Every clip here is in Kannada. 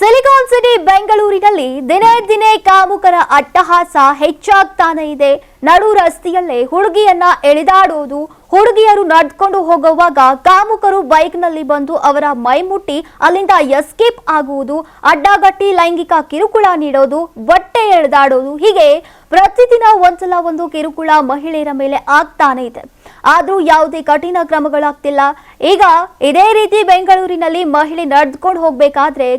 ಸಿಲಿಕಾನ್ ಸಿಟಿ, ಬೆಂಗಳೂರಿನಲ್ಲಿ ದಿನೇ ದಿನೇ ಕಾಮುಕರ ಅಟ್ಟಹಾಸ ಹೆಚ್ಚಾಗ್ತಾನೆ ಇದೆ. ನಡು ರಸ್ತೆಯಲ್ಲೇ ಹುಡುಗಿಯನ್ನ ಎಳೆದಾಡುವುದು ಹುಡುಗಿಯರು ನಡ್ಕೊಂಡು ಹೋಗುವಾಗ ಕಾಮುಕರು ಬೈಕ್ನಲ್ಲಿ ಬಂದು ಅವರ ಮೈಮುಟ್ಟಿ, ಅಲ್ಲಿಂದ ಎಸ್ಕೇಪ್ ಆಗುವುದು, ಅಡ್ಡಗಟ್ಟಿ ಲೈಂಗಿಕ ಕಿರುಕುಳ ನೀಡೋದು, ಬಟ್ಟೆ ಎಳೆದಾಡೋದು, ಹೀಗೆ ಪ್ರತಿದಿನ ಒಂದ್ಸಲ ಒಂದು ಕಿರುಕುಳ ಮಹಿಳೆಯರ ಮೇಲೆ ಆಗ್ತಾನೆ ಇದೆ. ಆದ್ರೂ ಯಾವುದೇ ಕಠಿಣ ಕ್ರಮಗಳಾಗ್ತಿಲ್ಲ. ಈಗ ಇದೇ ರೀತಿ ಬೆಂಗಳೂರಿನಲ್ಲಿ ಮಹಿಳೆ ನಡೆದುಕೊಂಡು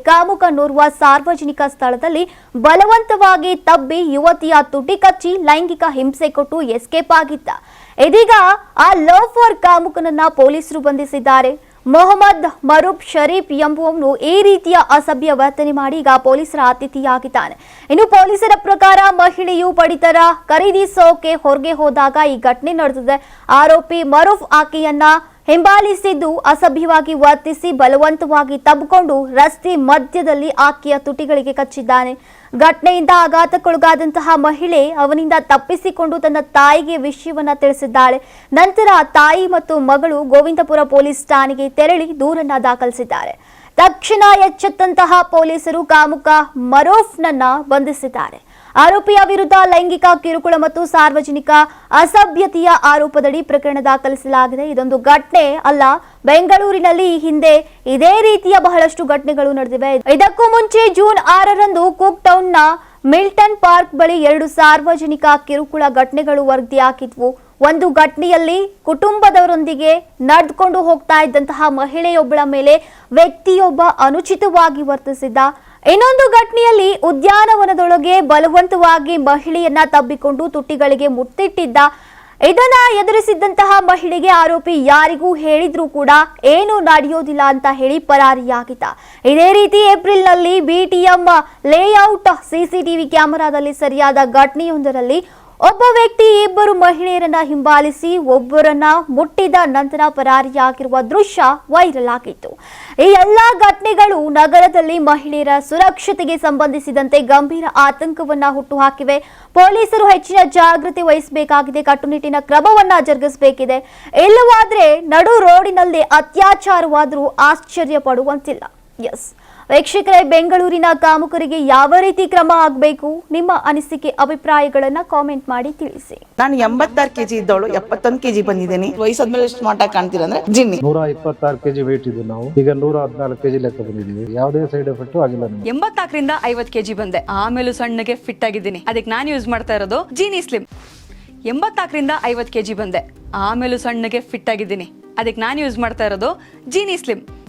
ಕಾಮುಕ ನೋರುವ ಸಾರ್ವಜನಿಕ ಸ್ಥಳದಲ್ಲಿ ಬಲವಂತವಾಗಿ ತಬ್ಬಿ ಯುವತಿಯ ತುಟಿ ಕಚ್ಚಿ ಲೈಂಗಿಕ ಹಿಂಸೆ ಕೊಟ್ಟು ಎಸ್ಕೇಪ್ ಆಗಿದ್ದ. ಇದೀಗ ಆ ಲವ್ ಫಾರ್ ಕಾಮುಕನನ್ನ ಪೊಲೀಸರು ಬಂಧಿಸಿದ್ದಾರೆ. ಮೊಹಮ್ಮದ್ ಮರುಫ್ ಶರೀಫ್ ಎಂಬುವವನು ಈ ರೀತಿಯ ಅಸಭ್ಯ ವರ್ತನೆ ಮಾಡಿ ಈಗ ಪೊಲೀಸರ ಅತಿಥಿಯಾಗಿದ್ದಾನೆ. ಇನ್ನು ಪೊಲೀಸರ ಪ್ರಕಾರ ಮಹಿಳೆಯು ಪಡಿತರ ಖರೀದಿಸೋಕೆ ಹೊರಗೆ ಹೋದಾಗ ಈ ಘಟನೆ ನಡೆದಿದೆ. ಆರೋಪಿ ಮರೂಫ್ ಆಕೆಯನ್ನ ಹಿಂಬಾಲಿಸಿದ್ದು ಅಸಭ್ಯವಾಗಿ ವರ್ತಿಸಿ ಬಲವಂತವಾಗಿ ತಬ್ಬಿಕೊಂಡು ರಸ್ತೆ ಮಧ್ಯದಲ್ಲಿ ಆಕೆಯ ತುಟಿಗಳಿಗೆ ಕಚ್ಚಿದ್ದಾನೆ. ಘಟನೆಯಿಂದ ಆಘಾತಕ್ಕೊಳಗಾದಂತಹ ಮಹಿಳೆ ಅವನಿಂದ ತಪ್ಪಿಸಿಕೊಂಡು ತನ್ನ ತಾಯಿಗೆ ವಿಷಯವನ್ನ ತಿಳಿಸಿದ್ದಾಳೆ. ನಂತರ ತಾಯಿ ಮತ್ತು ಮಗಳು ಗೋವಿಂದಪುರ ಪೊಲೀಸ್ ಠಾಣೆಗೆ ತೆರಳಿ ದೂರನ್ನ ದಾಖಲಿಸಿದ್ದಾರೆ. ತಕ್ಷಣ ಎಚ್ಚೆತ್ತಂತಹ ಪೊಲೀಸರು ಕಾಮುಕ ಮರೋಫ್ನನ್ನ ಬಂಧಿಸಿದ್ದಾರೆ. ಆರೋಪಿಯ ವಿರುದ್ಧ ಲೈಂಗಿಕ ಕಿರುಕುಳ ಮತ್ತು ಸಾರ್ವಜನಿಕ ಅಸಭ್ಯತೆಯ ಆರೋಪದಡಿ ಪ್ರಕರಣ ದಾಖಲಿಸಲಾಗಿದೆ. ಇದೊಂದು ಘಟನೆ ಅಲ್ಲ, ಬೆಂಗಳೂರಿನಲ್ಲಿ ಹಿಂದೆ ಇದೇ ರೀತಿಯ ಬಹಳಷ್ಟು ಘಟನೆಗಳು ನಡೆದಿವೆ. ಇದಕ್ಕೂ ಮುಂಚೆ ಜೂನ್ ಆರರಂದು ಕುಕ್ ಟೌನ್ನ ಮಿಲ್ಟನ್ ಪಾರ್ಕ್ ಬಳಿ ಎರಡು ಸಾರ್ವಜನಿಕ ಕಿರುಕುಳ ಘಟನೆಗಳು ವರದಿಯಾಗಿದ್ವು ಒಂದು ಘಟನೆಯಲ್ಲಿ ಕುಟುಂಬದವರೊಂದಿಗೆ ನಡೆದುಕೊಂಡು ಹೋಗ್ತಾ ಇದ್ದಂತಹ ಮಹಿಳೆಯೊಬ್ಬಳ ಮೇಲೆ ವ್ಯಕ್ತಿಯೊಬ್ಬ ಅನುಚಿತವಾಗಿ ವರ್ತಿಸಿದ್ದ ಇನ್ನೊಂದು ಘಟನೆಯಲ್ಲಿ ಉದ್ಯಾನವನದೊಳಗೆ ಬಲವಂತವಾಗಿ ಮಹಿಳೆಯನ್ನ ತಬ್ಬಿಕೊಂಡು ತುಟ್ಟಿಗಳಿಗೆ ಮುತ್ತಿಟ್ಟಿದ್ದ ಇದನ್ನ ಎದುರಿಸಿದ್ದಂತಹ ಮಹಿಳೆಗೆ ಆರೋಪಿ ಯಾರಿಗೂ ಹೇಳಿದ್ರೂ ಕೂಡ ಏನು ನಡೆಯೋದಿಲ್ಲ ಅಂತ ಹೇಳಿ ಪರಾರಿಯಾಗಿದ್ದ. ಇದೇ ರೀತಿ ಏಪ್ರಿಲ್ನಲ್ಲಿ ಬಿಟಿಎಂ ಲೇಔಟ್ ಸಿಸಿಟಿವಿ ಕ್ಯಾಮೆರಾದಲ್ಲಿ ಸರಿಯಾದ ಘಟನೆಯೊಂದರಲ್ಲಿ ಒಬ್ಬ ವ್ಯಕ್ತಿ, ಇಬ್ಬರು ಮಹಿಳೆಯರನ್ನ ಹಿಂಬಾಲಿಸಿ ಒಬ್ಬರನ್ನ ಮುಟ್ಟಿದ ನಂತರ ಪರಾರಿಯಾಗಿರುವ ದೃಶ್ಯ ವೈರಲ್ ಆಗಿತ್ತು. ಈ ಎಲ್ಲಾ ಘಟನೆಗಳು ನಗರದಲ್ಲಿ ಮಹಿಳೆಯರ ಸುರಕ್ಷತೆಗೆ ಸಂಬಂಧಿಸಿದಂತೆ ಗಂಭೀರ ಆತಂಕವನ್ನ ಹುಟ್ಟುಹಾಕಿವೆ. ಪೊಲೀಸರು ಹೆಚ್ಚಿನ ಜಾಗೃತಿ ವಹಿಸಬೇಕಾಗಿದೆ. ಕಟ್ಟುನಿಟ್ಟಿನ ಕ್ರಮವನ್ನ ಜರುಗಿಸಬೇಕಿದೆ. ಇಲ್ಲವಾದ್ರೆ ನಡು ರೋಡಿನಲ್ಲಿ ಅತ್ಯಾಚಾರವಾದರೂ ಆಶ್ಚರ್ಯ ಪಡುವಂತಿಲ್ಲ ಎಸ್. ವೀಕ್ಷಕರೇ ಬೆಂಗಳೂರಿನ ಕಾಮುಕರಿಗೆ ಯಾವ ರೀತಿ ಕ್ರಮ ಆಗಬೇಕು? ನಿಮ್ಮ ಅನಿಸಿಕೆ ಅಭಿಪ್ರಾಯಗಳನ್ನ ಕಾಮೆಂಟ್ ಮಾಡಿ ತಿಳಿಸಿ. ನಾನು ಎಂಬತ್ತಾರು ಕೆಜಿ ಇದ್ದವಳು ಎಪ್ಪತ್ತೊಂದು ಕೆಜಿ ಬಂದಿದ್ದೀನಿ. ವಯಸ್ಸಾದ್ಮೇಲೆ ಸ್ಮಾರ್ಟ್ ಆಗಿ ಕಾಣ್ತೀರಾ ಅಂದ್ರೆ ಜಿನ್ನಿ. ನೂರ ಇಪ್ಪತ್ತಾರು ಕೆಜಿ ವೇಟ್ ಇದ್ದು ನಾವು. ಈಗ ನೂರ ಹದಿನಾಲ್ಕು ಕೆಜಿ ಲೆಕ್ಕ ಬಂದಿದ್ದೀವಿ. ಯಾವುದೇ ಸೈಡ್ ಎಫೆಕ್ಟ್ ಆಗಿಲ್ಲ ನಮಗೆ. ಎಂಬತ್ನಾಲ್ಕರಿಂದ ಐವತ್ ಕೆಜಿ ಬಂದೆ. ಆಮೇಲೂ ಸಣ್ಣಗೆ ಫಿಟ್ ಆಗಿದ್ದೀನಿ. ಅದಕ್ಕೆ ನಾನು ಯೂಸ್ ಮಾಡ್ತಾ ಇರೋದು ಜೀನಿ ಸ್ಲಿಮ್ ಎಂಬತ್ನಾಲ್ಕರಿಂದ ಐವತ್ತು ಕೆಜಿ ಬಂದೆ. ಆಮೇಲೂ ಸಣ್ಣಗೆ ಫಿಟ್ ಆಗಿದ್ದೀನಿ. ಅದಕ್ಕೆ ನಾನು ಯೂಸ್ ಮಾಡ್ತಾ ಇರೋದು ಜೀನಿ ಸ್ಲಿಮ್